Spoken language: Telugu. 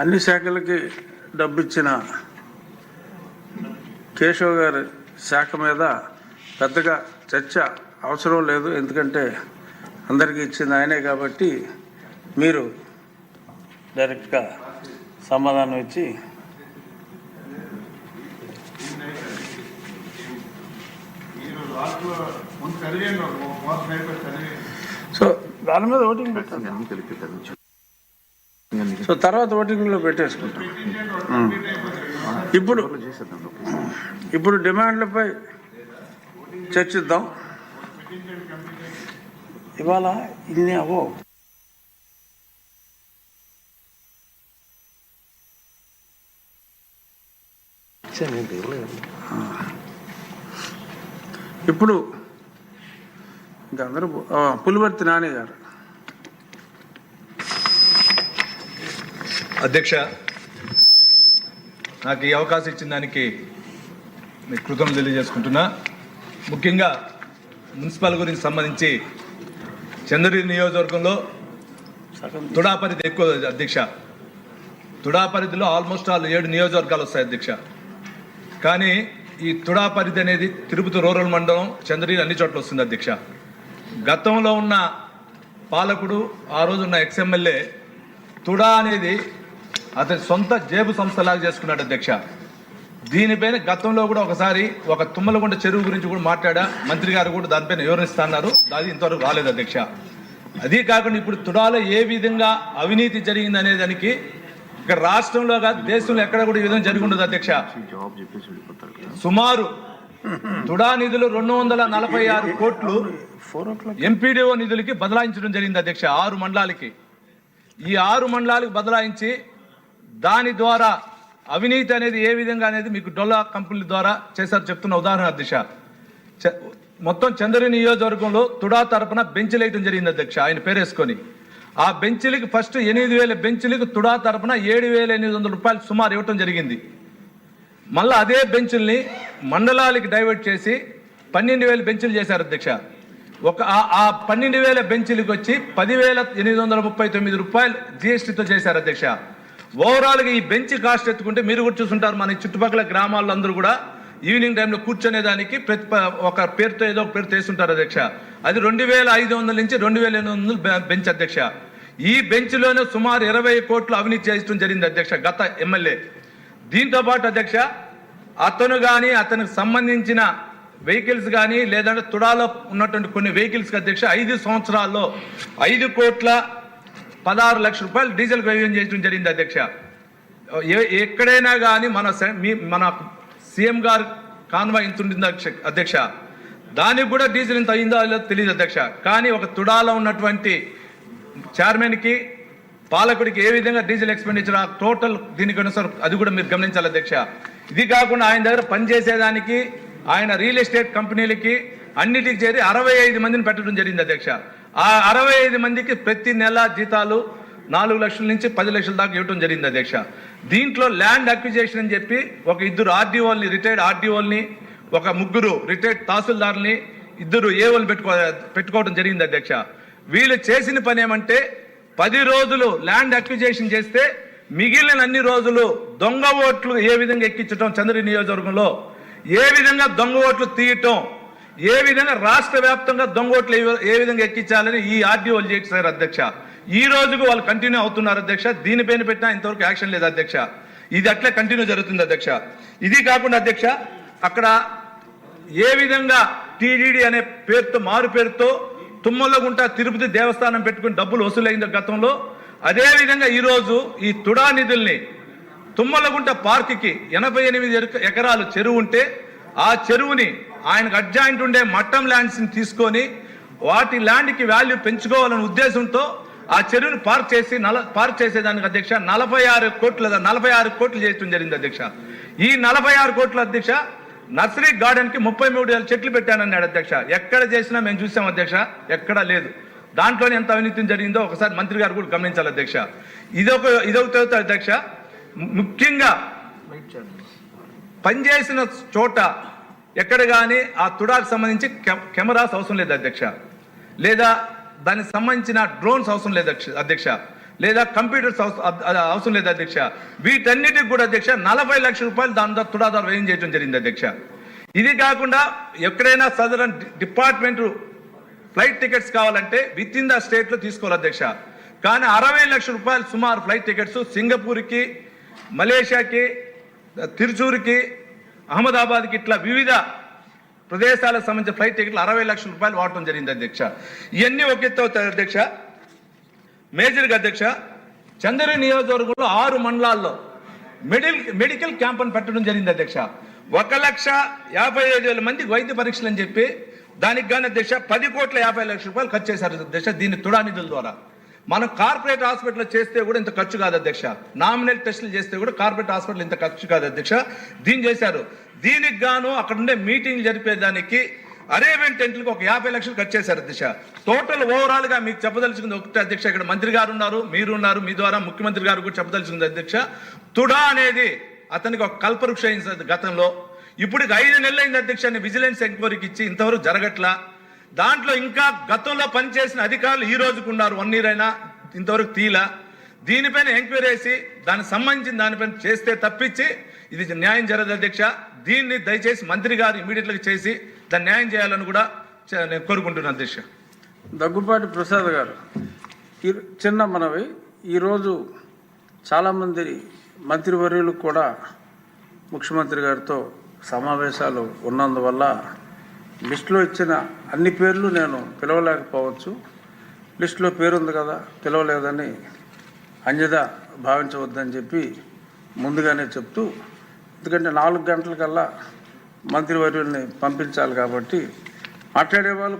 అన్ని శాఖలకి డబ్బు ఇచ్చిన కేశవ్ గారి శాఖ మీద పెద్దగా చర్చ అవసరం లేదు. ఎందుకంటే అందరికీ ఇచ్చింది ఆయనే కాబట్టి మీరు డైరెక్ట్గా సమాధానం ఇచ్చి సో దాని మీద ఓటింగ్ పెట్టండి. సో తర్వాత ఓటింగ్లో పెట్టేసుకుంటాం. ఇప్పుడు ఇప్పుడు డిమాండ్లపై చర్చిద్దాం. ఇవాళ ఇన్ని అవో. ఇప్పుడు ఇంకా అందరూ పులివర్తి నాని గారు. అధ్యక్ష నాకు ఈ అవకాశం ఇచ్చిన దానికి మీకు కృతజ్ఞతలు తెలియజేసుకుంటున్నా. ముఖ్యంగా మున్సిపల్ గురించి సంబంధించి చంద్రగిరి నియోజకవర్గంలో తుడా పరిధి ఎక్కువ అధ్యక్ష. తుడా పరిధిలో ఆల్మోస్ట్ ఆల్ ఏడు నియోజకవర్గాలు వస్తాయి అధ్యక్ష. కానీ ఈ తుడా పరిధి అనేది తిరుపతి రూరల్ మండలం చంద్రగిరి అన్ని చోట్ల వస్తుంది అధ్యక్ష. గతంలో ఉన్న పాలకుడు ఆ రోజు ఉన్న ఎక్స్ఎమ్మెల్యే తుడా అనేది అతని సొంత జేబు సంస్థలాగా చేసుకున్నాడు అధ్యక్ష. దీనిపైన గతంలో కూడా ఒకసారి ఒక తుమ్మలగుంట చెరువు గురించి కూడా మాట్లాడా. మంత్రి గారు కూడా దానిపైన వివరిస్తున్నారు అది ఇంతవరకు రాలేదు అధ్యక్ష. అదే కాకుండా ఇప్పుడు తుడాలో ఏ విధంగా అవినీతి జరిగింది అనే దానికి ఇక్కడ రాష్ట్రంలో కాదు దేశంలో ఎక్కడ కూడా ఈ విధంగా జరుగుండదు అధ్యక్ష. సుమారు తుడా నిధులు రెండు వందల నలభై ఆరు కోట్లు ఎంపీడీఓ నిధులకి బదలాయించడం జరిగింది అధ్యక్ష ఆరు మండలాలకి. ఈ ఆరు మండలాలకు బదలాయించి దాని ద్వారా అవినీతి అనేది ఏ విధంగా అనేది మీకు డొల్లా కంపెనీల ద్వారా చేశారు చెప్తున్న ఉదాహరణ అధ్యక్ష చ- మొత్తం చంద్రుని నియోజకవర్గంలో తుడా తరపున బెంచ్లు వేయటం జరిగింది అధ్యక్ష ఆయన పేరేసుకొని. ఆ బెంచ్లకి ఫస్ట్ ఎనిమిది వేల బెంచ్లకు తుడా తరపున ఏడు వేల ఎనిమిది వందల రూపాయలు సుమారు ఇవ్వటం జరిగింది. మళ్ళీ అదే బెంచుల్ని మండలాలకి డైవర్ట్ చేసి పన్నెండు వేల బెంచులు చేశారు అధ్యక్ష. ఒక ఆ- పన్నెండు వేల బెంచ్లకు వచ్చి పదివేల ఎనిమిది వందల ముప్పై తొమ్మిది రూపాయలు జిఎస్టీతో చేశారు అధ్యక్ష. ఓవరాల్గా ఈ బెంచ్ కాస్ట్ ఎత్తుకుంటే మీరు కూడా చూసుంటారు మన చుట్టుపక్కల గ్రామాల్లో అందరూ కూడా ఈవినింగ్ టైంలో కూర్చునేదానికి ప్రతి ఒక పేరుతో ఏదో ఒక పేరు చేస్తుంటారు అధ్యక్ష. అది రెండు వేల ఐదు వందల నుంచి రెండు వేల ఎనిమిది వందలు బెంచ్ అధ్యక్ష. ఈ బెంచ్లోనే సుమారు ఇరవై కోట్లు అవినీతి చేయడం జరిగింది అధ్యక్ష గత ఎమ్మెల్యే. దీంతో పాటు అధ్యక్ష అతను కానీ అతనికి సంబంధించిన వెహికల్స్ కానీ లేదంటే తుడాలో ఉన్నటువంటి కొన్ని వెహికల్స్కి అధ్యక్ష ఐదు సంవత్సరాల్లో ఐదు కోట్ల పదహారు లక్షల రూపాయలు డీజిల్ వ్యయం చేయడం జరిగింది అధ్యక్ష. ఏ- ఎక్కడైనా కానీ మన మీ మన సీఎం గారు కాన్వా ఇంత ఉంటుంది అధ్యక్ష- దానికి కూడా డీజిల్ ఇంత అయిందో లేదో తెలియదు అధ్యక్ష. కానీ ఒక తుడాలో ఉన్నటువంటి చైర్మన్కి పాలకుడికి ఏ విధంగా డీజిల్ ఎక్స్పెండిచర్ ఆ టోటల్ దీనికి అనుసారం అది కూడా మీరు గమనించాలి అధ్యక్ష. ఇది కాకుండా ఆయన దగ్గర పనిచేసేదానికి ఆయన రియల్ ఎస్టేట్ కంపెనీలకి అన్నిటికి చేరి అరవై ఐదు మందిని పెట్టడం జరిగింది అధ్యక్ష. ఆ అరవై ఐదు మందికి ప్రతి నెల జీతాలు నాలుగు లక్షల నుంచి పది లక్షల దాకా ఇవ్వడం జరిగింది అధ్యక్ష. దీంట్లో ల్యాండ్ అక్విజేషన్ అని చెప్పి ఒక ఇద్దరు ఆర్డీఓల్ని రిటైర్డ్ ఆర్డీఓల్ని ఒక ముగ్గురు రిటైర్డ్ తహసీల్దార్ని ఇద్దరు ఏఓల్ని పెట్టుకో పెట్టుకోవడం జరిగింది అధ్యక్ష. వీళ్ళు చేసిన పని ఏమంటే పది రోజులు ల్యాండ్ అక్విజేషన్ చేస్తే మిగిలిన అన్ని రోజులు దొంగ ఓట్లు ఏ విధంగా ఎక్కించటం చంద్రగిరి నియోజకవర్గంలో ఏ విధంగా దొంగ ఓట్లు తీయటం ఏ విధంగా రాష్ట్ర వ్యాప్తంగా దొంగోట్లు ఏ- విధంగా ఎక్కించాలని ఈ ఆర్డీఓలు చేశారు అధ్యక్ష. ఈ రోజుకు వాళ్ళు కంటిన్యూ అవుతున్నారు అధ్యక్ష. దీనిపైన పెట్టినా ఇంతవరకు యాక్షన్ లేదు అధ్యక్ష. ఇది అట్లే కంటిన్యూ జరుగుతుంది అధ్యక్ష. ఇది కాకుండా అధ్యక్ష అక్కడ ఏ విధంగా టీడీడీ అనే పేరుతో మారు పేరుతో తుమ్మలగుంట తిరుపతి దేవస్థానం పెట్టుకుని డబ్బులు వసూలైంది గతంలో. అదేవిధంగా ఈరోజు ఈ తుడా నిధుల్ని తుమ్మలగుంట పార్క్కి ఎనభై ఎనిమిది ఎకరాలు చెరువు ఉంటే ఆ చెరువుని ఆయనకు అడ్జాయింట్ ఉండే మట్టం ల్యాండ్స్ని తీసుకొని వాటి ల్యాండ్కి వాల్యూ పెంచుకోవాలనే ఉద్దేశంతో ఆ చెరువుని పార్క్ చేసి నల పార్క్ చేసేదానికి అధ్యక్ష నలభై ఆరు కోట్ల నలభై ఆరు కోట్లు చేయడం జరిగింది అధ్యక్ష. ఈ నలభై ఆరు కోట్ల అధ్యక్ష నర్సరీ గార్డెన్కి ముప్పై మూడు వేల చెట్లు పెట్టానన్నాడు అధ్యక్ష. ఎక్కడ చేసినా మేము చూసాం అధ్యక్ష ఎక్కడా లేదు. దాంట్లోనే ఎంత అవినీతి జరిగిందో ఒకసారి మంత్రి గారు కూడా గమనించాలి అధ్యక్ష. ఇదొక ఇదొక అధ్యక్ష ముఖ్యంగా పనిచేసిన చోట ఎక్కడ కానీ ఆ తుడాకు సంబంధించి కె- కెమెరాస్ అవసరం లేదు అధ్యక్ష. లేదా దానికి సంబంధించిన డ్రోన్స్ అవసరం లేదు అధ్యక్ష- లేదా కంప్యూటర్స్ అవస- అవసరం లేదు అధ్యక్ష. వీటన్నిటికి కూడా అధ్యక్ష నలభై లక్షల రూపాయలు దాని తుడాదారు వ్యయం చేయడం జరిగింది అధ్యక్ష. ఇది కాకుండా ఎక్కడైనా సదరన్ డిపార్ట్మెంట్ ఫ్లైట్ టికెట్స్ కావాలంటే విత్ ఇన్ ద స్టేట్లో తీసుకోవాలి అధ్యక్ష. కానీ అరవై లక్షల రూపాయలు సుమారు ఫ్లైట్ టికెట్స్ సింగపూర్కి మలేషియాకి తిరుచూరుకి అహ్మదాబాద్కి ఇట్లా వివిధ ప్రదేశాలకు సంబంధించిన ఫ్లైట్ టికెట్లు అరవై లక్షల రూపాయలు వాడటం జరిగింది అధ్యక్ష. ఇవన్నీ ఒక ఎత్తు అవుతాయి అధ్యక్ష. మేజర్గా అధ్యక్ష చంద్ర నియోజకవర్గంలో ఆరు మండలాల్లో మెడిల్ మెడికల్ క్యాంపును పెట్టడం జరిగింది అధ్యక్ష. ఒక లక్ష యాభై ఐదు వేల మందికి వైద్య పరీక్షలు అని చెప్పి దానికి కానీ అధ్యక్ష పది కోట్ల యాభై లక్షల రూపాయలు ఖర్చు చేశారు అధ్యక్ష దీన్ని తుడా నిధుల ద్వారా. మనం కార్పొరేట్ హాస్పిటల్ చేస్తే కూడా ఇంత ఖర్చు కాదు అధ్యక్ష. నామినల్ టెస్టులు చేస్తే కూడా కార్పొరేట్ హాస్పిటల్ ఇంత ఖర్చు కాదు అధ్యక్ష. దీన్ని చేశారు. దీనికి గాను అక్కడ ఉండే మీటింగ్ జరిపేదానికి అరేబియన్ టెంట్లకు ఒక యాభై లక్షలు ఖర్చు చేశారు అధ్యక్ష. టోటల్ ఓవరాల్గా మీకు చెప్పదలుచుకుంది ఒకటి అధ్యక్ష. ఇక్కడ మంత్రి గారు ఉన్నారు మీరు ఉన్నారు మీ ద్వారా ముఖ్యమంత్రి గారు కూడా చెప్పదలుచుకుంది అధ్యక్ష. తుడా అనేది అతనికి ఒక కల్పవృక్ష గతంలో. ఇప్పుడు ఐదు నెలలైంది అధ్యక్ష విజిలెన్స్ ఎంక్వైరీకి ఇచ్చి ఇంతవరకు జరగట్లా. దాంట్లో ఇంకా గతంలో పనిచేసిన అధికారులు ఈ రోజుకు ఉన్నారు. వన్ ఇయర్ అయినా ఇంతవరకు తీలా. దీనిపైన ఎంక్వైరీ చేసి దానికి సంబంధించిన దానిపైన చేస్తే తప్పించి ఇది న్యాయం జరగదు అధ్యక్ష. దీన్ని దయచేసి మంత్రి గారు ఇమీడియట్గా చేసి దాన్ని న్యాయం చేయాలని కూడా నేను కోరుకుంటున్నాను అధ్యక్ష. దగ్గుపాటి ప్రసాద్ గారు ఈ చిన్న మనవి ఈరోజు చాలామంది మంత్రివర్యులు కూడా ముఖ్యమంత్రి గారితో సమావేశాలు ఉన్నందువల్ల లిస్టులో ఇచ్చిన అన్ని పేర్లు నేను పిలవలేకపోవచ్చు. లిస్టులో పేరుంది కదా పిలవలేదని అంజద భావించవద్దని చెప్పి ముందుగానే చెప్తూ ఎందుకంటే నాలుగు గంటలకల్లా మంత్రివర్యుల్ని పంపించాలి కాబట్టి మాట్లాడే వాళ్ళు